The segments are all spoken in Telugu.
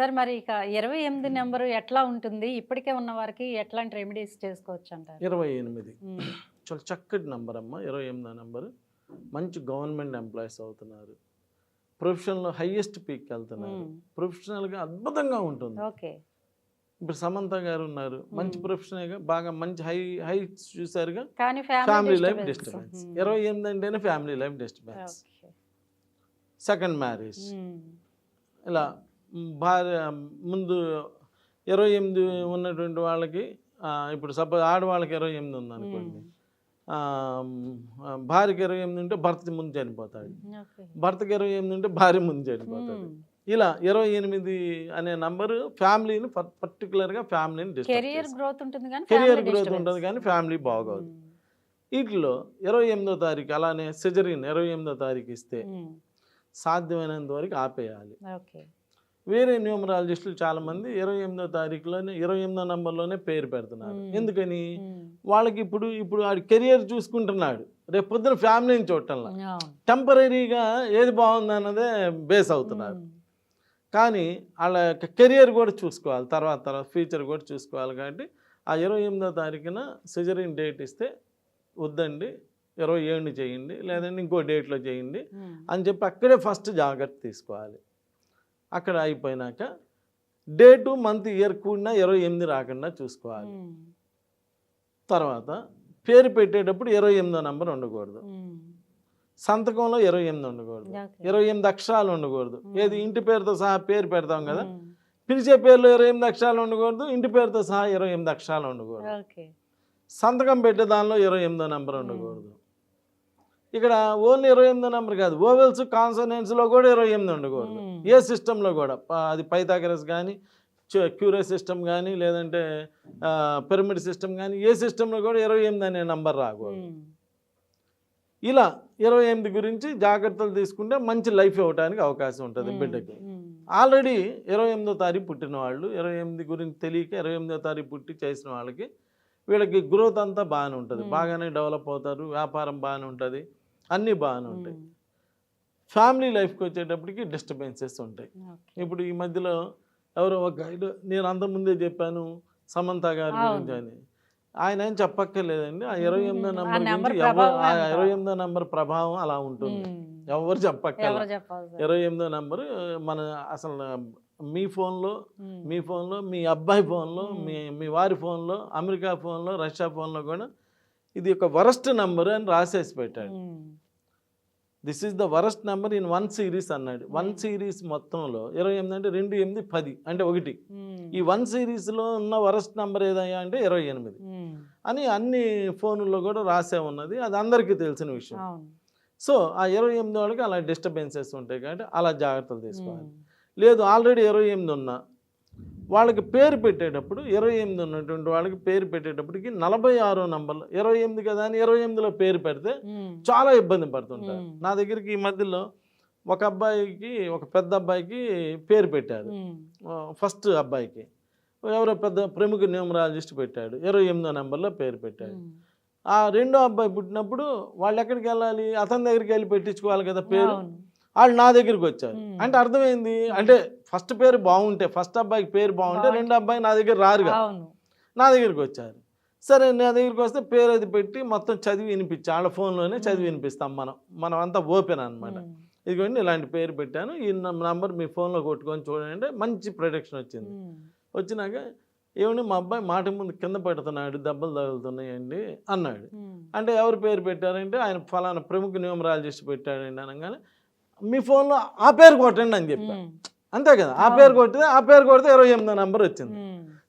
సార్ మరి ఇక ఇరవై ఎనిమిది నెంబరు ఎట్లా ఉంటుంది? ఇప్పటికే ఉన్న వారికి ఎట్లాంటి రెమెడీస్ చేసుకోవచ్చు అంటారు? ఇరవై ఎనిమిది. చాలా చక్కటి నంబర్ అమ్మ ఇరవై ఎనిమిదో నెంబర్. మంచి గవర్నమెంట్ ఎంప్లాయీస్ అవుతున్నారు. ప్రొఫెషన్లో హైయెస్ట్ పీక్ వెళ్తున్నారు. ప్రొఫెషనల్గా అద్భుతంగా ఉంటుంది. ఓకే. ఇప్పుడు సమంత గారు ఉన్నారు. మంచి మ్మ్. ప్రొఫెషనల్గా బాగా మంచి హై హై చూసారుగా. కానీ ఫ్యామిలీ లైఫ్ డిస్టర్బెన్స్. ఇరవై ఎనిమిది అంటేనే family life disturbance. Second marriage. ఇలా భార్య ముందు ఇరవై ఎనిమిది ఉన్నటువంటి వాళ్ళకి ఇప్పుడు సపోజ్ ఆడవాళ్ళకి ఇరవై ఎనిమిది ఉందనుకోండి. మ్, ఆ, భార్యకి ఇరవై ఎనిమిది ఉంటే భర్త ముందు చనిపోతాడు. భర్తకి ఇరవై ఎనిమిది ఉంటే భార్య ముందు చనిపోతాడు. ఇలా ఇరవై ఎనిమిది అనే నంబరు ఫ్యామిలీని పర్టికులర్గా ఫ్యామిలీని కెరియర్ గ్రోత్ ఉంటుంది కానీ కెరియర్ గ్రోత్. ఉంటుంది కానీ ఫ్యామిలీ బాగోదు. వీటిలో ఇరవై ఎనిమిదో తారీఖు అలానే సిజరీన్ ఇరవై ఎనిమిదో తారీఖు ఇస్తే సాధ్యమైనంత వరకు ఆపేయాలి. వేరే న్యూమరాలజిస్టులు చాలా మంది ఇరవై ఎనిమిదో తారీఖులోనే ఇరవై ఎనిమిదో నంబర్లోనే పేరు పెడుతున్నారు. ఎందుకని? వాళ్ళకి ఇప్పుడు ఇప్పుడు వాడి కెరియర్ చూసుకుంటున్నాడు. రేపు పొద్దున ఫ్యామిలీని చూడటంలా. టెంపరీగా ఏది బాగుంది అన్నదే బేస్ అవుతున్నారు. కానీ వాళ్ళ యొక్క కెరియర్ కూడా చూసుకోవాలి. తర్వాత తర్వాత ఫ్యూచర్ కూడా చూసుకోవాలి కాబట్టి ఆ ఇరవై ఎనిమిదో తారీఖున సిజరిన్ డేట్ ఇస్తే వద్దండి ఇరవై ఏడు చేయండి లేదంటే ఇంకో డేట్లో చేయండి అని చెప్పి అక్కడే ఫస్ట్ జాగ్రత్త తీసుకోవాలి. అక్కడ అయిపోయినాక డేటు మంత్ ఇయర్ కూడినా ఇరవై ఎనిమిది రాకుండా చూసుకోవాలి. తర్వాత పేరు పెట్టేటప్పుడు ఇరవై ఎనిమిదో నెంబర్ ఉండకూడదు. సంతకంలో ఇరవై ఎనిమిది ఉండకూడదు. ఇరవై ఎనిమిది అక్షరాలు ఉండకూడదు. ఏది ఇంటి పేరుతో సహా పేరు పెడతాం కదా. పిలిచే పేర్లో ఇరవై ఎనిమిది అక్షరాలు ఉండకూడదు. ఇంటి పేరుతో సహా ఇరవై ఎనిమిది అక్షరాలు ఉండకూడదు. సంతకం పెట్టే దానిలో ఇరవై ఎనిమిదో నెంబర్ ఉండకూడదు. ఇక్కడ ఓన్లీ ఇరవై ఎనిమిదో నెంబర్ కాదు. ఓవెల్స్ కాన్సనెంట్స్లో కూడా ఇరవై ఎనిమిది ఉండకూడదు. ఏ సిస్టంలో కూడా అది పైథాగరస్ కానీ క్యూరే సిస్టమ్ కానీ లేదంటే పిరమిడ్ సిస్టమ్ కానీ ఏ సిస్టంలో కూడా ఇరవై ఎనిమిది అనే నంబర్ రాకూడదు. ఇలా ఇరవై ఎనిమిది గురించి జాగ్రత్తలు తీసుకుంటే మంచి లైఫ్ ఇవ్వడానికి అవకాశం ఉంటుంది బిడ్డకి. ఆల్రెడీ ఇరవై ఎనిమిదో తారీఖు పుట్టిన వాళ్ళు ఇరవై ఎనిమిది గురించి తెలియక ఇరవై ఎనిమిదో తారీఖు పుట్టి చేసిన వాళ్ళకి వీళ్ళకి గ్రోత్ అంతా బాగానే ఉంటుంది. బాగానే డెవలప్ అవుతారు వ్యాపారం బాగానే ఉంటుంది అన్నీ బాగానే ఉంటాయి. ఫ్యామిలీ లైఫ్కి వచ్చేటప్పటికి డిస్టర్బెన్సెస్ ఉంటాయి. ఇప్పుడు ఈ మధ్యలో ఎవరో ఒక గైడ్ నేను అంతకుముందే చెప్పాను సమంత గారి. గురించి అని ఆయన ఏం చెప్పక్కర్లేదండి ఆ ఇరవై ఎనిమిదో నెంబర్ ఆ? ఇరవై ఎనిమిదో నెంబర్ ప్రభావం అలా ఉంటుంది ఎవరు చెప్పక్కర్లేదు సార్? ఇరవై ఎనిమిదో నెంబరు మన అసలు మీ ఫోన్లో మీ ఫోన్లో మీ అబ్బాయి ఫోన్లో. మీ మీ వారి ఫోన్లో అమెరికా ఫోన్లో రష్యా ఫోన్లో కూడా ఇది ఒక వరస్ట్ నెంబర్ అని రాసేసి పెట్టాడు this is the worst number in one series అన్నాడు. One hmm. సిరీస్ మొత్తంలో ఇరవై ఎనిమిది అంటే రెండు ఎనిమిది పది అంటే ఒకటి. ఉమ్, ఈ వన్ సిరీస్లో ఉన్న వరస్ట్ నెంబర్ ఏదయ్యా అంటే ఇరవై ఎనిమిది. ఉమ్, అని అన్ని ఫోన్లలో కూడా రాసే ఉన్నది. అది అందరికీ తెలిసిన విషయం. సో ఆ ఇరవై ఎనిమిది వాళ్ళకి అలా డిస్టర్బెన్సెస్ ఉంటాయి కాబట్టి అలా జాగ్రత్తలు తీసుకోవాలి. లేదు ఆల్రెడీ ఇరవై ఎనిమిది ఉన్నా. వాళ్ళకి పేరు పెట్టేటప్పుడు ఇరవై ఎనిమిది ఉన్నటువంటి వాళ్ళకి పేరు పెట్టేటప్పటికి నలభై ఆరో నంబర్లో ఇరవై ఎనిమిది కదా అని ఇరవై ఎనిమిదిలో పేరు పెడితే చాలా ఇబ్బంది పడుతుంటారు. నా దగ్గరికి ఈ మధ్యలో ఒక అబ్బాయికి ఒక పెద్ద అబ్బాయికి పేరు పెట్టారు. ఫస్ట్ అబ్బాయికి. ఎవరో పెద్ద ప్రముఖ న్యూమరాలజిస్ట్ పెట్టాడు. ఇరవై ఎనిమిదో నెంబర్లో పేరు పెట్టాడు. ఆ రెండో అబ్బాయి పుట్టినప్పుడు వాళ్ళు ఎక్కడికి వెళ్ళాలి? అతని దగ్గరికి వెళ్ళి పెట్టించుకోవాలి కదా పేరు. వాళ్ళు నా దగ్గరికి వచ్చారు. అంటే అర్థమైంది? అంటే ఫస్ట్ పేరు బాగుంటే ఫస్ట్ అబ్బాయికి పేరు బాగుంటే. రెండో అబ్బాయి నా దగ్గర రారుగా. నా దగ్గరికి వచ్చారు. సరే నా దగ్గరికి వస్తే పేరు అది పెట్టి మొత్తం చదివి వినిపించి వాళ్ళ ఫోన్లోనే చదివి. వినిపిస్తాం మనం. మనం అంతా ఓపెన్ అనమాట ఇదిగోండి ఇలాంటి పేరు పెట్టాను. ఈ నంబర్ మీ ఫోన్లో కొట్టుకొని చూడండి. అంటే మంచి ప్రొడక్షన్ వచ్చింది. వచ్చినాక ఏమండి మా అబ్బాయి మాట ముందు కింద పెడుతున్నాడు దెబ్బలు తగులుతున్నాయండి అన్నాడు. అంటే ఎవరు పేరు పెట్టారంటే ఆయన ఫలానా ప్రముఖ న్యూమరాలజిస్ట్ పెట్టాడండి అనగానే మీ ఫోన్లో ఆ పేరు కొట్టండి అని చెప్పాను అంతే కదా ఆ. పేరు కొడితే ఆ పేరు కొడితే ఇరవై ఎనిమిదో నెంబర్ వచ్చింది.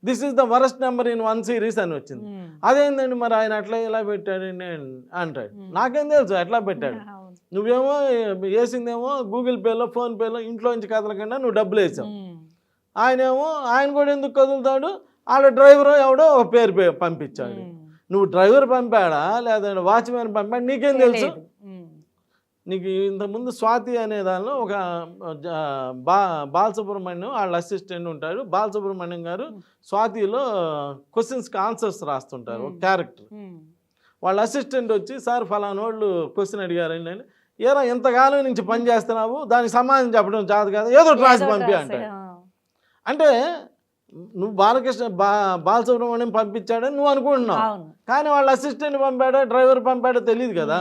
This is the worst number in one series అని వచ్చింది. అదేందండి మరి ఆయన అట్లా ఇలా పెట్టాడండి అని అంటాడు. నాకేం తెలుసు ఎట్లా పెట్టాడు. నువ్వేమో వేసిందేమో గూగుల్ పేలో ఫోన్ పేలో ఇంట్లోంచి కదలకుండా నువ్వు డబ్బులు వేసావు. ఆయనేమో ఆయన కూడా ఎందుకు కదులుతాడు? వాళ్ళ డ్రైవర్ ఎవడో ఒక పేరు పంపించాడు. నువ్వు డ్రైవర్ పంపాడా? లేదంటే వాచ్మెన్ పంపాడు? నీకేం తెలుసు? నీకు ఇంతకుముందు స్వాతి అనే దానిలో ఒక బా బాలసుబ్రహ్మణ్యం వాళ్ళ అసిస్టెంట్ ఉంటాడు. బాలసుబ్రహ్మణ్యం గారు. స్వాతిలో క్వశ్చన్స్కి ఆన్సర్స్ రాస్తుంటారు ఒక. క్యారెక్టర్ వాళ్ళ అసిస్టెంట్ వచ్చి సార్ ఫలానా వాళ్ళు క్వశ్చన్ అడిగారండి అని ఏరా ఇంతకాలం నుంచి పని చేస్తున్నావు? దానికి సమాధానం చెప్పడం చాలు కదా. ఏదో రాసి పంపి అంటాడు. ఆ, అంటే నువ్వు బాలకృష్ణ బా బాలసుబ్రహ్మణ్యం పంపించాడని నువ్వు అనుకుంటున్నావు. కానీ వాళ్ళ అసిస్టెంట్ పంపాడో డ్రైవర్ పంపాడో తెలియదు కదా.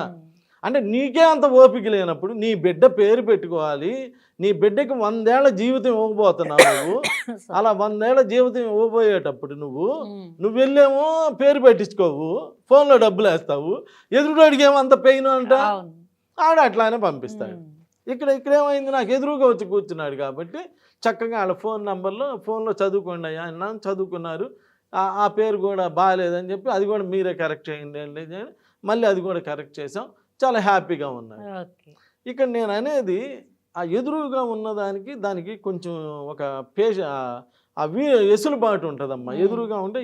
అంటే నీకే అంత ఓపిక లేనప్పుడు నీ బిడ్డ పేరు పెట్టుకోవాలి నీ బిడ్డకి వందేళ్ళ జీవితం ఇవ్వబోతున్నావు నువ్వు. అలా వందేళ్ళ జీవితం ఇవ్వబోయేటప్పుడు నువ్వు. నువ్వు వెళ్ళేమో పేరు పెట్టించుకోవు ఫోన్లో డబ్బులు వేస్తావు ఎదురుడికి ఏమో అంత పెయిన్ అంట. ఆడ అట్లానే పంపిస్తాడు. ఇక్కడ ఇక్కడ ఏమైంది? నాకు ఎదురుగా వచ్చి కూర్చున్నాడు కాబట్టి చక్కగా వాళ్ళ ఫోన్ నంబర్లో ఫోన్లో చదువుకోండి అయ్యా అన్నా చదువుకున్నారు. ఆ- పేరు కూడా బాగాలేదని చెప్పి అది కూడా మీరే కరెక్ట్ చేయండి మళ్ళీ అది కూడా కరెక్ట్ చేసాం. చాలా హ్యాపీగా ఉన్నారు ఓకే. ఇక్కడ నేను అనేది ఆ ఎదురుగా ఉన్నదానికి దానికి కొంచెం ఒక పేష ఆ- వీ ఎసులుబాటు ఉంటుందమ్మా. మ్మ్. ఎదురుగా ఉంటే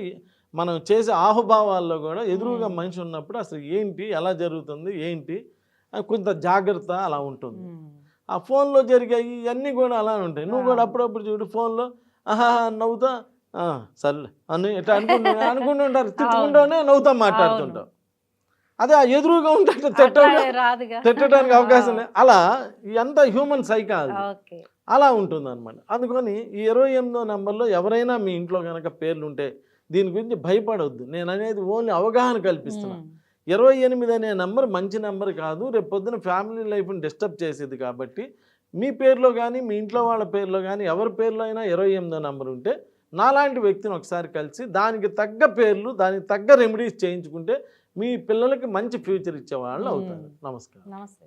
మనం చేసే ఆహుభావాల్లో కూడా ఎదురుగా. మనిషి ఉన్నప్పుడు అసలు ఏంటి ఎలా జరుగుతుంది ఏంటి కొంత జాగ్రత్త అలా ఉంటుంది. ఆ ఫోన్లో జరిగే ఇవన్నీ కూడా అలా ఉంటాయి. నువ్వు కూడా. అప్పుడప్పుడు చూడు ఫోన్లో ఆహా నవ్వుతా? "ఆ, సర్లే అని ఇట్లా అనుకుంటూ అనుకుంటుంటారు తిట్టుకుంటూనే నవ్వుతా మాట్లాడుతుంటావు అదే ఆ ఎదురుగా ఉంటే తిట్టడానికి అవకాశం లేదు. అలా ఎంత హ్యూమన్ సైకాలజీ అలా ఉంటుంది అనమాట అందుకని ఈ ఇరవై ఎనిమిదో నెంబర్లో ఎవరైనా మీ ఇంట్లో కనుక పేర్లు ఉంటే దీని గురించి భయపడవద్దు నేను అనేది ఓన్లీ అవగాహన కల్పిస్తున్నా. ఇరవై ఎనిమిది అనే నెంబర్ మంచి నెంబర్ కాదు. రేపు పొద్దున ఫ్యామిలీ లైఫ్ని డిస్టర్బ్ చేసేది కాబట్టి మీ పేరులో కానీ మీ ఇంట్లో వాళ్ళ పేరులో కానీ ఎవరి పేరులో అయినా ఇరవై ఎనిమిదో నెంబర్ ఉంటే నాలాంటి వ్యక్తిని ఒకసారి కలిసి దానికి తగ్గ పేర్లు దానికి తగ్గ రెమెడీస్ చేయించుకుంటే మీ పిల్లలకి మంచి ఫ్యూచర్ ఇచ్చే వాళ్ళు అవుతారు. నమస్కారం. నమస్తే.